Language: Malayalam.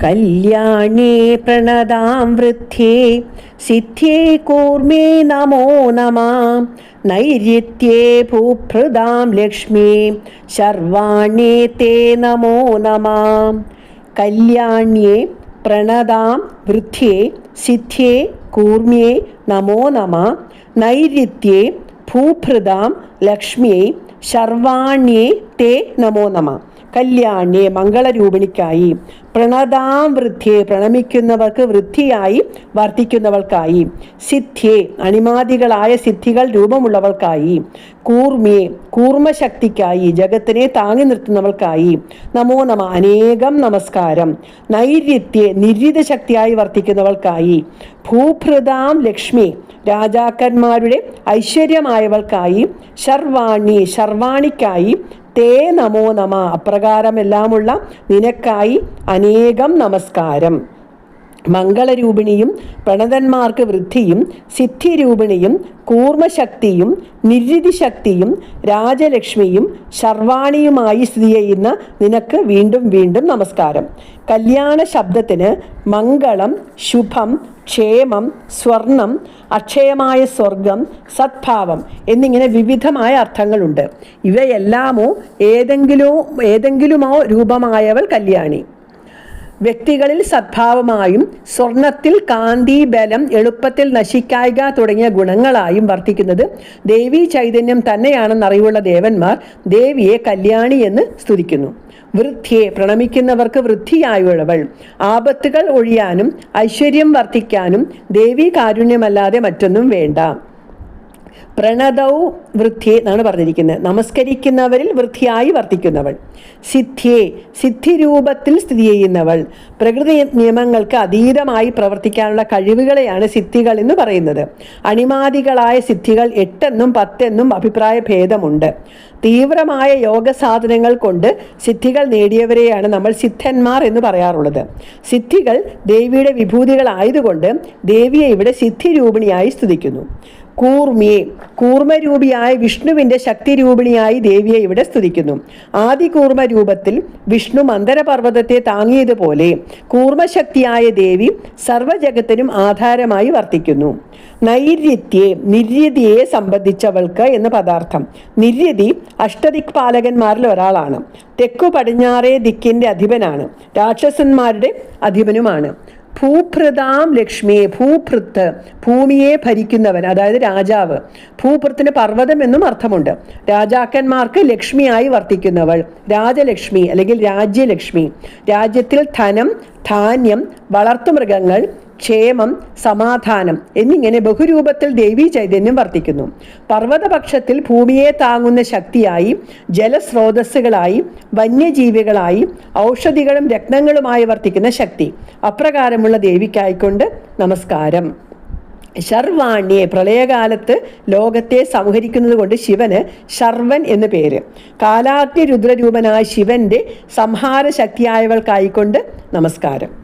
കല്യാണേ പ്രണതാം വൃദ്ധ്യേ സിദ്ധ്യേ കൂർമേ നമോ നമാം നൈര്യത്യേ ഭൂഭൃതാം ലക്ഷ്മീ ശർവാണേ തേ നമോ നമാം കല്യാണ്യേ പ്രണതാം വൃദ്ധ്യേ സിദ്ധ്യേ കൂർമ്യേ നമോ നമ നൈര്യത്യേ ഭൂഭൃതാം ലക്ഷ്മിയെ ശർവാണ്യേ തേ നമോ നമ കല്യാണ്യേ മംഗളരൂപിണിക്കായി പ്രണതാം വൃദ്ധിയെ പ്രണമിക്കുന്നവർക്ക് വൃദ്ധിയായി വർദ്ധിക്കുന്നവൾക്കായി സിദ്ധ്യേ അണിമാദികളായ സിദ്ധികൾ രൂപമുള്ളവൾക്കായി കൂർമ്യേ കൂർമ്മശക്തിക്കായി ജഗത്തിനെ താങ്ങി നിർത്തുന്നവൾക്കായി നമോ നമ. അനേകം നമസ്കാരം. നൈര്യത്തെ നിര്യത ശക്തിയായി വർത്തിക്കുന്നവൾക്കായി ഭൂഭൃതാം ലക്ഷ്മി രാജാക്കന്മാരുടെ ഐശ്വര്യമായവൾക്കായി ശർവാണി ശർവാണിക്കായി തേ നമോ നമ. അപ്രകാരമെല്ലാമുള്ള നിനക്കായി അനേകം നമസ്കാരം. മംഗളരൂപിണിയും പ്രണതന്മാർക്ക് വൃദ്ധിയും സിദ്ധിരൂപിണിയും കൂർമ്മശക്തിയും നിരുതി ശക്തിയും രാജലക്ഷ്മിയും ശർവാണിയുമായി സ്ഥിതി ചെയ്യുന്ന നിനക്ക് വീണ്ടും വീണ്ടും നമസ്കാരം. കല്യാണ ശബ്ദത്തിന് മംഗളം ശുഭം ക്ഷേമം സ്വർണം അക്ഷയമായ സ്വർഗം സദ്ഭാവം എന്നിങ്ങനെ വിവിധമായ അർത്ഥങ്ങളുണ്ട്. ഇവയെല്ലാമോ ഏതെങ്കിലോ ഏതെങ്കിലുമോ രൂപമായവൾ കല്യാണി. വ്യക്തികളിൽ സദ്ഭാവമായും സ്വർണത്തിൽ കാന്തി ബലം എളുപ്പത്തിൽ നശിക്കായിക തുടങ്ങിയ ഗുണങ്ങളായും വർത്തിക്കുന്നത് ദേവി ചൈതന്യം തന്നെയാണെന്ന് അറിവുള്ള ദേവന്മാർ ദേവിയെ കല്യാണി എന്ന് സ്തുതിക്കുന്നു. വൃദ്ധിയെ പ്രണമിക്കുന്നവർക്ക് വൃദ്ധിയായുള്ളവൾ. ആപത്തുകൾ ഒഴിയാനും ഐശ്വര്യം വർദ്ധിക്കാനും ദേവി കാരുണ്യമല്ലാതെ മറ്റൊന്നും വേണ്ട. പ്രണതൗ വൃദ്ധിയെ എന്നാണ് പറഞ്ഞിരിക്കുന്നത്. നമസ്കരിക്കുന്നവരിൽ വൃദ്ധിയായി വർത്തിക്കുന്നവൾ. സിദ്ധിയെ സിദ്ധിരൂപത്തിൽ സ്ഥിതി ചെയ്യുന്നവൾ. പ്രകൃതി നിയമങ്ങൾക്ക് അതീതമായി പ്രവർത്തിക്കാനുള്ള കഴിവുകളെയാണ് സിദ്ധികൾ എന്ന് പറയുന്നത്. അണിമാദികളായ സിദ്ധികൾ എട്ടെന്നും പത്തെന്നും അഭിപ്രായ ഭേദമുണ്ട്. തീവ്രമായ യോഗ സാധനങ്ങൾ കൊണ്ട് സിദ്ധികൾ നേടിയവരെയാണ് നമ്മൾ സിദ്ധന്മാർ എന്ന് പറയാറുള്ളത്. സിദ്ധികൾ ദേവിയുടെ വിഭൂതികളായതുകൊണ്ട് ദേവിയെ ഇവിടെ സിദ്ധിരൂപിണിയായി സ്തുതിക്കുന്നു. കൂർമിയെ കൂർമ്മരൂപിയായ വിഷ്ണുവിന്റെ ശക്തിരൂപിണിയായി ദേവിയെ ഇവിടെ സ്തുതിക്കുന്നു. ആദി കൂർമ്മ രൂപത്തിൽ വിഷ്ണു മന്ദരപർവതത്തെ താങ്ങിയതുപോലെ കൂർമ്മശക്തിയായ ദേവി സർവജഗത്തിനും ആധാരമായി വർത്തിക്കുന്നു. നൈര്യത്യെ നിര്യതിയെ സംബന്ധിച്ചവൾക്ക് എന്ന പദാർത്ഥം. നിര്യതി അഷ്ടദിക്പാലകന്മാരിൽ ഒരാളാണ്. തെക്കു പടിഞ്ഞാറേ ദിക്കിന്റെ അധിപനാണ്. രാക്ഷസന്മാരുടെ അധിപനുമാണ്. ഭൂഭൃതാം ലക്ഷ്മിയെ ഭൂഭൃത്ത് ഭൂമിയെ ഭരിക്കുന്നവൻ അതായത് രാജാവ്. ഭൂഭൃത്തിന് പർവതം എന്നും അർത്ഥമുണ്ട്. രാജാക്കന്മാർക്ക് ലക്ഷ്മിയായി വർത്തിക്കുന്നവൾ. രാജലക്ഷ്മി അല്ലെങ്കിൽ രാജ്യലക്ഷ്മി. രാജ്യത്തിൽ ധനം ധാന്യം വളർത്തുമൃഗങ്ങൾ ക്ഷേമം സമാധാനം എന്നിങ്ങനെ ബഹുരൂപത്തിൽ ദേവീ ചൈതന്യം വർദ്ധിക്കുന്നു പർവതപക്ഷത്തിൽ ഭൂമിയെ താങ്ങുന്ന ശക്തിയായി ജലസ്രോതസ്സുകളായി വന്യജീവികളായി ഔഷധികളും രത്നങ്ങളുമായി വർദ്ധിക്കുന്ന ശക്തി. അപ്രകാരമുള്ള ദേവിക്കായിക്കൊണ്ട് നമസ്കാരം. ശർവാണ്യെ പ്രളയകാലത്ത് ലോകത്തെ സംഹരിക്കുന്നത് കൊണ്ട് ശിവന് ശർവൻ എന്ന് പേര്. കാലാഗ്നി രുദ്രരൂപനായ ശിവന്റെ സംഹാര ശക്തിയായവൾക്കായിക്കൊണ്ട് നമസ്കാരം.